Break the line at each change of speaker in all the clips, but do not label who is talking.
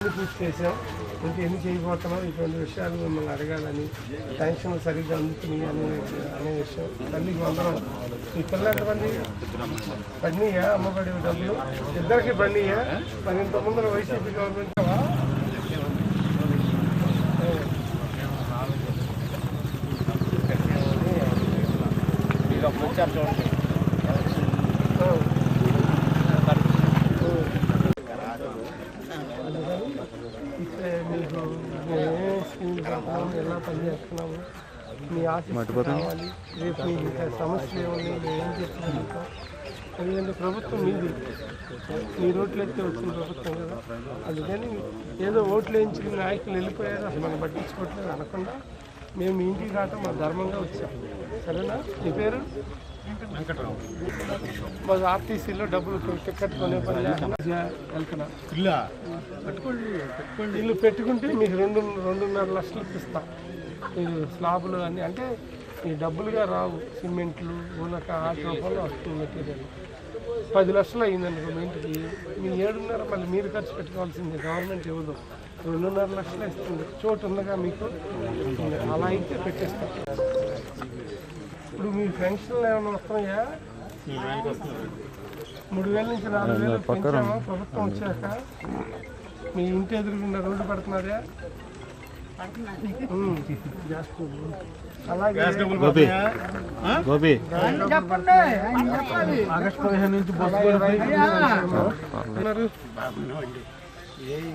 పూర్తి చేసాం ఇంకా ఎన్ని చేయబోతున్నాం? ఇటువంటి విషయాలు మిమ్మల్ని అడగాలని టెన్షన్ సరిగ్గా అందుతున్నాయి అనే అనే విషయం. తల్లికి వందరం ఈ పిల్లలు ఎంతమంది బండియా అమ్మబడి డబ్బులు? ఇద్దరికి బండియా? మరి ఇంతకుముందు వైసీపీ గవర్నమెంట్ ఇక్కడే మీకు ఏ స్కీమ్ ప్రకారం ఎలా పనిచేస్తున్నాము మీ ఆఫీస్ కావాలి రేపు మీకు ఇంకా సమస్యలు ఏమన్నా మీరు ఏం చెప్తున్నాం ఎందుకంటే ప్రభుత్వం మీది మీ రోడ్లు ఎత్తే వచ్చిన ప్రభుత్వం కదా అందుకని ఏదో ఓట్లు వేయించుకుని నాయకులు వెళ్ళిపోయారు అసలు మనం పట్టించుకోవట్లేదు అనకుండా మేము మీ ఇంటికి రావటం మా ధర్మంగా వచ్చాం సరేనా మీ పేరు ఆర్టీసీలో డబ్బులు టికెట్ కొనే పని వెళ్తున్నా
పెట్టుకోండి పెట్టుకోండి.
ఇల్లు పెట్టుకుంటే మీకు రెండు రెండున్నర లక్షలకు ఇస్తా మీరు స్లాబులు అన్నీ. అంటే ఈ డబ్బులుగా రావు. సిమెంట్లు ఊలక ఆట రూపంలో వస్తుంది మెటీరియల్. పది లక్షలు అయిందనుకో మీ ఇంటికి. మీ ఏడున్నర మళ్ళీ మీరు ఖర్చు పెట్టుకోవాల్సిందే. గవర్నమెంట్ ఇవ్వదు. రెండున్నర లక్షలు ఇస్తుంది. చోటు ఉందిగా మీకు అలా అయితే పెట్టేస్తాం. ఇప్పుడు మీ పెన్షన్లు ఏమైనా వస్తున్నాయా మూడు వేల నుంచి నాలుగు వేలు పెంచామా ప్రభుత్వం వచ్చాక మీ ఇంటి ఎదురుగుండా రోడ్డు. అలాగే
గోపి
ఆగస్టు పదిహేను నుంచి బస్సు కూడా.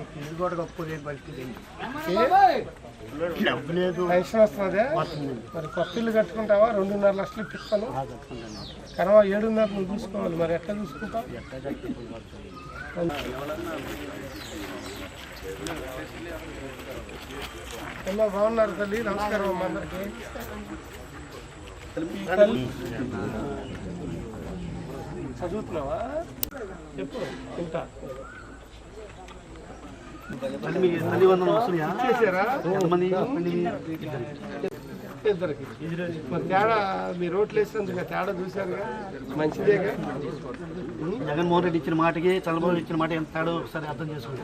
డబ్బు లేదు.
వస్తుందా. మరి కొత్త ఇల్లు కట్టుకుంటావా? రెండున్నర లక్షలు ఇప్పిస్తాను. కనవా ఏడున్నర నువ్వు చూసుకోవాలి. మరి ఎట్లా చూసుకుంటావు? అమ్మా బాగున్నారు తల్లి. నమస్కారం అమ్మా అందరికి. చదువుతున్నావా? చెప్పు తింటా
తల్లి వందనం వస్తున్నాయా
చేశారా
ఎంతమంది
ఇద్దరికి మరి తేడా మీ రోడ్లు వేసినందుకు తేడా చూశారుగా మంచిదేగా
జగన్మోహన్ రెడ్డి ఇచ్చిన మాటకి చంద్రబాబు ఇచ్చిన మాట ఎంత తేడా? ఒకసారి అర్థం చేసుకోండి.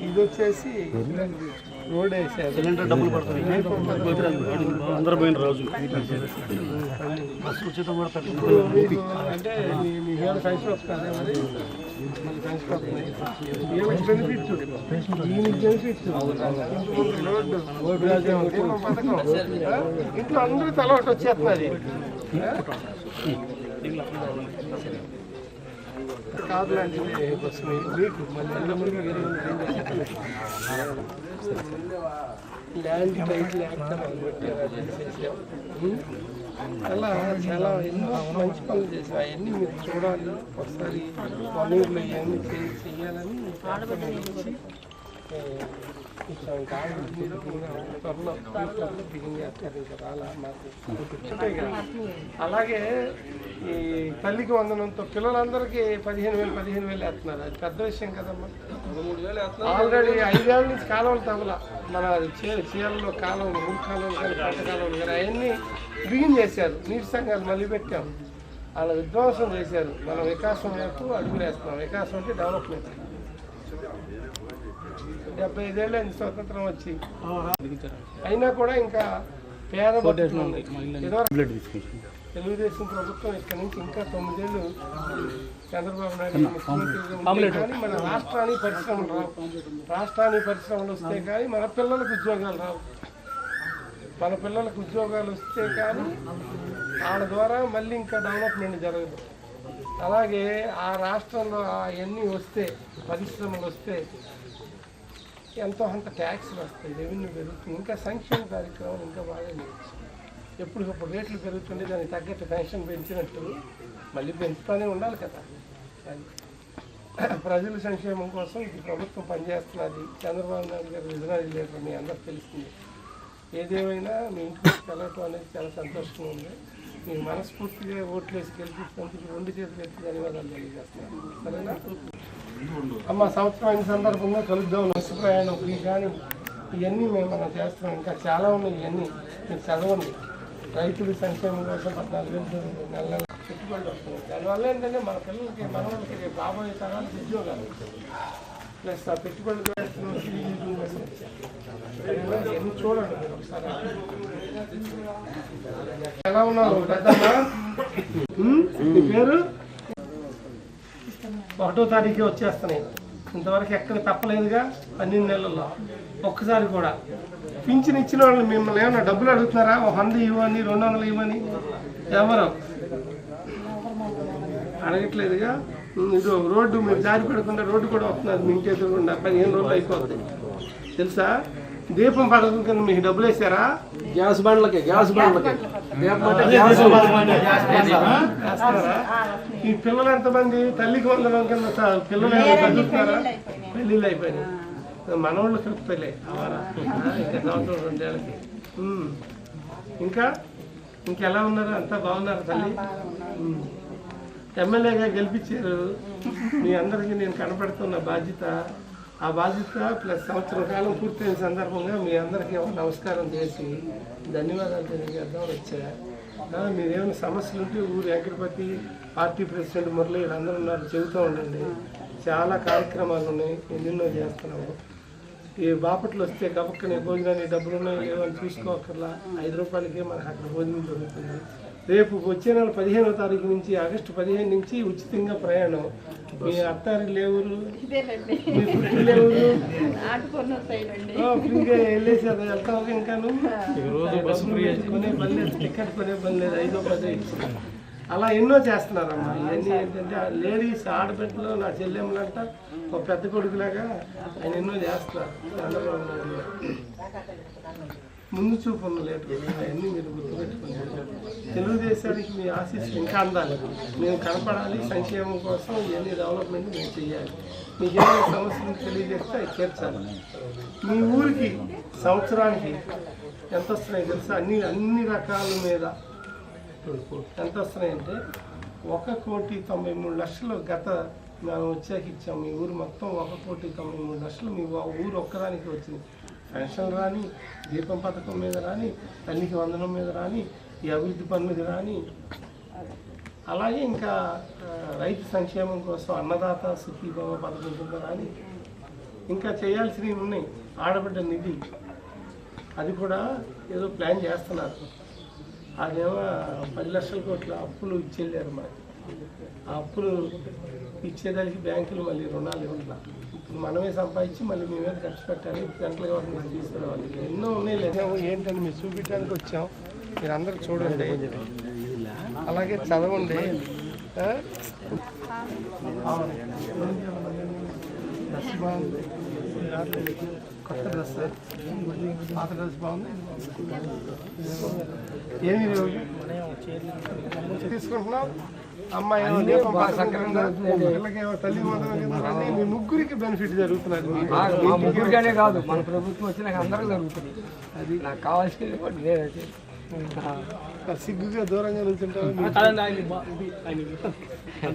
ఇది వచ్చేసి రోడ్ వేసారు.
సిలిండర్ డబ్బులు పడుతున్నాయి అందరూ పోయిన రోజు బస్సు ఉచితం కూడా
అంటే మీ మరి దీనికి రోడ్డు రోడ్డు ఇంట్లో అందరూ తల ఒకటి వచ్చేస్తున్నది కాదు లాంటిది మీకు మళ్ళీ వేరే ల్యాండ్ టైటిల్ అలా చాలా ఎన్నో మంచి పనులు చేసాం అవన్నీ మీరు చూడాలి ఒకసారి వన్ ఇయర్లో ఇవన్నీ చేయాలని త్వరలో త్వరలో చేస్తారు మాకు ఉంటాయి కదా అలాగే ఈ తల్లికి వందనంతో పిల్లలందరికీ పదిహేను వేలు పదిహేను వేలు వేస్తున్నారు. అది పెద్ద విషయం కదమ్మా. ఆల్రెడీ ఐదేళ్ళ నుంచి కాలువలు తగుల మన చే- చీరల్లో కాలువలు మూడు కాలువలు కానీ పంట కాలువలు కానీ అవన్నీ బిగిన్ చేశారు. నీటి సంఘాలు మళ్ళీ పెట్టాం వాళ్ళ విధ్వంసం చేశారు. మనం వికాసం వైపు అడుగులేస్తున్నాం వికాసం అంటే డెవలప్మెంట్ డెబ్బై ఐదేళ్ళు అయింది స్వతంత్రం వచ్చి. అయినా కూడా ఇంకా పేద తెలుగుదేశం ప్రభుత్వం ఇక్కడ నుంచి ఇంకా తొమ్మిదేళ్ళు చంద్రబాబు నాయుడు కానీ మన రాష్ట్రానికి పరిశ్రమలు రావు. రాష్ట్రానికి పరిశ్రమలు వస్తే కానీ మన పిల్లలకు ఉద్యోగాలు రావు. మన పిల్లలకు ఉద్యోగాలు వస్తే కానీ వాళ్ళ ద్వారా మళ్ళీ ఇంకా డెవలప్మెంట్ జరగదు. అలాగే ఆ రాష్ట్రంలో అవన్నీ వస్తే పరిశ్రమలు వస్తే ఎంతో అంత ట్యాక్స్లు వస్తాయి రెవెన్యూ పెరుగుతుంది ఇంకా సంక్షేమ కార్యక్రమాలు ఇంకా బాగా చేయొచ్చు ఎప్పటికప్పుడు రేట్లు పెరుగుతుంటే దానికి తగ్గట్టు పెన్షన్ పెంచినట్టు మళ్ళీ పెంచుతూనే ఉండాలి కదా. ప్రజల సంక్షేమం కోసం ఇది ప్రభుత్వం పనిచేస్తున్నది చంద్రబాబు నాయుడు గారు విజనరీ లీడర్ మీ అందరికి తెలిసింది. ఏదేమైనా మీ ఇంటికి వెళ్ళటం అనేది చాలా సంతోషంగా ఉంది. మీరు మనస్ఫూర్తిగా ఓట్లు వేసి గెలిపించినందుకు రెండు చేతులు ఎత్తి ధన్యవాదాలు తెలియజేస్తున్నాను. సరేనా? అమ్మ సంవత్సరం అయిన సందర్భంగా కలుద్దాం నష్టప్రయాణం ఫ్రీ కానీ ఇవన్నీ మేము మనం చేస్తున్నాం. ఇంకా చాలా ఉన్నాయి ఇవన్నీ. మీరు చదవండి. రైతుల సంక్షేమం కోసం పద్నాలుగు వేలు నెల నెల పెట్టుబడులు వస్తున్నాయి దానివల్ల ఏంటంటే మన పిల్లలకి మనవాళ్ళకి రేపు రాబోయే తరాలకు ఉద్యోగాలు. ప్లస్ ఆ పెట్టుబడులు చూడండి ఎలా ఉన్నావు పెద్దమ్మా? నీ పేరు? ఒకటో తారీఖు వచ్చేస్తున్నాయి. ఇంతవరకు ఎక్కడ తప్పలేదుగా పన్నెండు నెలల్లో. ఒక్కసారి కూడా. పింఛన్ ఇచ్చిన వాళ్ళు మిమ్మల్ని ఏమైనా డబ్బులు అడుగుతున్నారా? ఒక వంద ఇవ్వని రెండు వందలు ఇవ్వని ఎవరు? అడగట్లేదుగా? ఇది రోడ్డు మీరు జారి పడకుండా రోడ్డు కూడా వస్తున్నారు. మీ ఇంటి ఎదురుగుండా పదిహేను రోజులు అయిపోతుంది తెలుసా? దీపం పథకం కింద మీకు డబ్బులు వేసారా?
గ్యాస్ బండ్లకి గ్యాస్ బండ్లకి?
ఈ పిల్లలు ఎంతమంది? తల్లికి వందనం కింద పిల్లలు చదువుతున్నారా? పెళ్ళిళ్ళు అయిపోయినాయి. మనవాళ్ళు కలుపుతలే సంవత్సరం రెండేళ్ళకి. ఇంకా? ఇంకెలా ఉన్నారు? అంతా బాగున్నారు తల్లి. ఎమ్మెల్యేగా గెలిపించారు. మీ అందరికీ నేను కనపడుతున్న బాధ్యత. ఆ బాధ్యత ప్లస్ సంవత్సరం కాలం పూర్తయిన సందర్భంగా మీ అందరికీ నమస్కారం చేసి ధన్యవాదాలు తెలియజేద్దాం వచ్చా. మీరేమైనా సమస్యలు ఉంటే ఊరు వెంకటపతి పార్టీ ప్రెసిడెంట్ మురళి వీళ్ళందరూ ఉన్నారు చెబుతూ ఉండండి. చాలా కార్యక్రమాలు ఉన్నాయి ఎన్నెన్నో చేస్తున్నాము. ఈ బాపట్లు వస్తే గబక్కనే భోజనాన్ని డబ్బులు ఉన్నాయి ఏమైనా చూసుకోకర్లా ఐదు రూపాయలకే మనకు అక్కడ భోజనం దొరుకుతుంది. రేపు వచ్చే నెల పదిహేనవ తారీఖు నుంచి ఆగస్టు పదిహేను నుంచి ఉచితంగా ప్రయాణం. మీ అత్తారి లేవురు మీ పుట్టి లేవురు ఫ్రీగా వెళ్ళేసి అది వెళ్తావు ఇంకా నువ్వు? బస్సు ఫ్రీ కొనే పని లేదు టికెట్ కొనే పని లేదు ఐదో పదో అలా ఎన్నో చేస్తున్నారమ్మా. ఇవన్నీ ఏంటంటే లేడీస్ ఆడబిడ్డలు నా చెల్లెమ్మలంట ఒక పెద్ద కొడుకులాగా ఆయన ఎన్నో చేస్తున్నారు. చంద్రబాబు నాయుడు. ముందు చూపు ఉన్న లేటు అవన్నీ మీరు గుర్తుపెట్టుకున్నారు తెలుగుదేశానికి మీ ఆశీస్సులు ఇంకా అందాలి. మేము కనపడాలి సంక్షేమం కోసం ఇవన్నీ డెవలప్మెంట్ మేము చేయాలి మీకు ఏమైనా సమస్యలు తెలియజేస్తే అవి తీర్చాలి. మీ ఊరికి సంవత్సరానికి ఎంత వస్తున్నాయి తెలుసా? అన్ని అన్ని రకాల మీద ఎంత వస్తున్నాయంటే ఒక కోటి తొంభై మూడు లక్షలు గత మనం వచ్చాక ఇచ్చాం మీ ఊరు మొత్తం ఒక కోటి తొంభై మూడు లక్షలు మీ ఊరు ఒక్కదానికి వచ్చింది. పెన్షన్ రాని దీపం పథకం మీద రాని తల్లికి వందనం మీద రాని ఈ అభివృద్ధి పని మీద రాని అలాగే ఇంకా రైతు సంక్షేమం కోసం అన్నదాత సుఖీభవ పథకం కింద రాని ఇంకా చేయాల్సినవి ఉన్నాయి. ఆడబిడ్డ నిధి అది కూడా ఏదో ప్లాన్ చేస్తున్నారు. అదేమో పది లక్షల కోట్ల అప్పులు ఇచ్చేళ్ళారు మనకి ఆ అప్పులు ఇచ్చేదానికి బ్యాంకులు మళ్ళీ రుణాలు ఇవ్వట్లా. ఇప్పుడు మనమే సంపాదించి మళ్ళీ మీ మీద ఖర్చు పెట్టాలి సెంట్రల్ గవర్నమెంట్ తీసుకురావాలి ఎన్నో ఉన్నాయి లేదా ఏంటని మీరు చూపించడానికి వచ్చాం? మీరు అందరూ చూడండి. అలాగే చదవండి? కొత్త డ్రెస్. పాత డ్రెస్ బాగుంది. ఏమి ఈరోజు? తీసుకుంటున్నాం. అమ్మాయి సక్రంగా పిల్లకేమో తల్లి మాత్రం మీ ముగ్గురికి బెనిఫిట్ జరుగుతున్నది
మా ముగ్గురిగానే కాదు. మన ప్రభుత్వం వచ్చినాక అందరూ జరుగుతుంది అది నాకు కావాల్సింది కూడా నేనైతే.
సిగ్గుగా దూరంగా నిల్చుంటారు